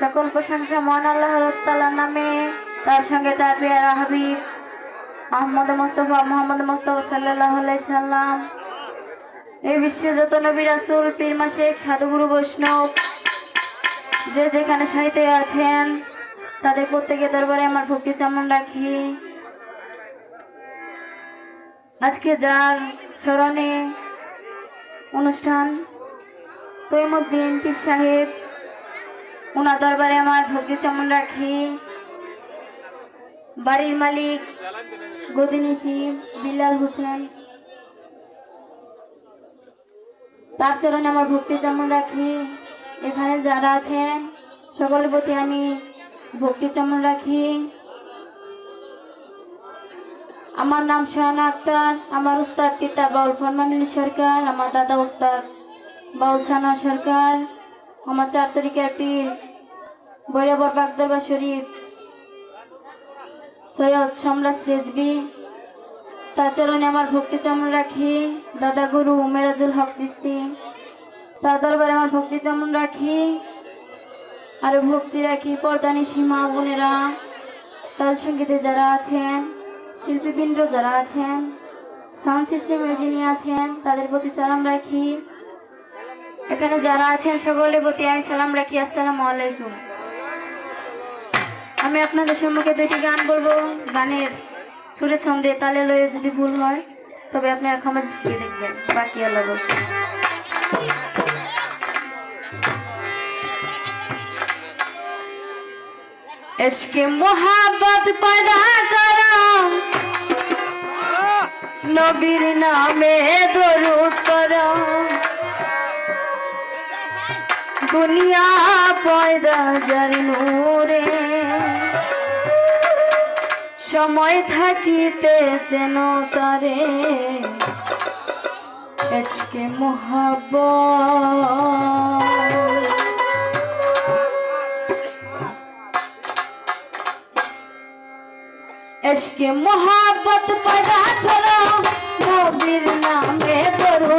সকল প্রশংসা মহান আল্লাহ নামে তার সঙ্গে তার হাবিব আহমদ মোস্তফা মোহাম্মদ মোস্তফা সাল্লাল্লাহু সাল্লাম। এই বিশ্বে যত নবী রাসূল, পীর সাধুগুরু, বৈষ্ণব যে যেখানে সাহিত্য আছেন তাদের প্রত্যেকের দরবারে আমার ভক্তি চামন রাখি। আজকে যার স্মরণে অনুষ্ঠান, তৈমুদ্দিন পীর সাহেব, ওনার দরবারে আমার ভক্তি চামন রাখি। বাড়ির মালিক গদিনিশি বিল্লাল হোসেন। তার চরণে আমার ভক্তি যেমন রাখি। এখানে যারা আছেন, সকলের প্রতি আমি ভক্তি চমন রাখি। আমার নাম সোহানা আক্তার, আমার উস্তাদ পিতা বাউল ফরমানুল সরকার, আমার দাদা উস্তাদ বাউল সানা সরকার, আমার চার তরিকার পীর বৈরাবর বাগদরবার শরীফ, সৈয়দ সম্রাজ রেজবি। তার চরণে আমার ভক্তি চমন রাখি, দাদা গুরু মেরাজুল হক চিস্তি তার দরবারে আমার ভক্তি চমন রাখি আর ভক্তি রাখি পর্দানি সীমা বোনেরা? তাল সঙ্গীতে যারা আছেন, শিল্পীবৃন্দ যারা আছেন, সাউন্ড সিস্টেমে যিনি আছেন, তাদের প্রতি সালাম রাখি। এখানে যারা আছেন, সকলের প্রতি আমি সালাম রাখি। আসসালামু আলাইকুম। আমি আপনাদের সম্মুখে দুইটি গান বলব। গানের সুরে ছন্দে তালে লয়ে যদি ভুল হয়, তবে আপনারা ক্ষমা দেখবেন। বাকি আল্লাহ বলছে এসকে মোহাবত পয়দা করা। নবীর নামে দরুদ করা দুনিয়া পয়দা যার নূরে। সময় থাকিতে যেন তারে। এসকে মোহাব এসকে মোহাবত পড়া ধরো নবীর নামে পড়ো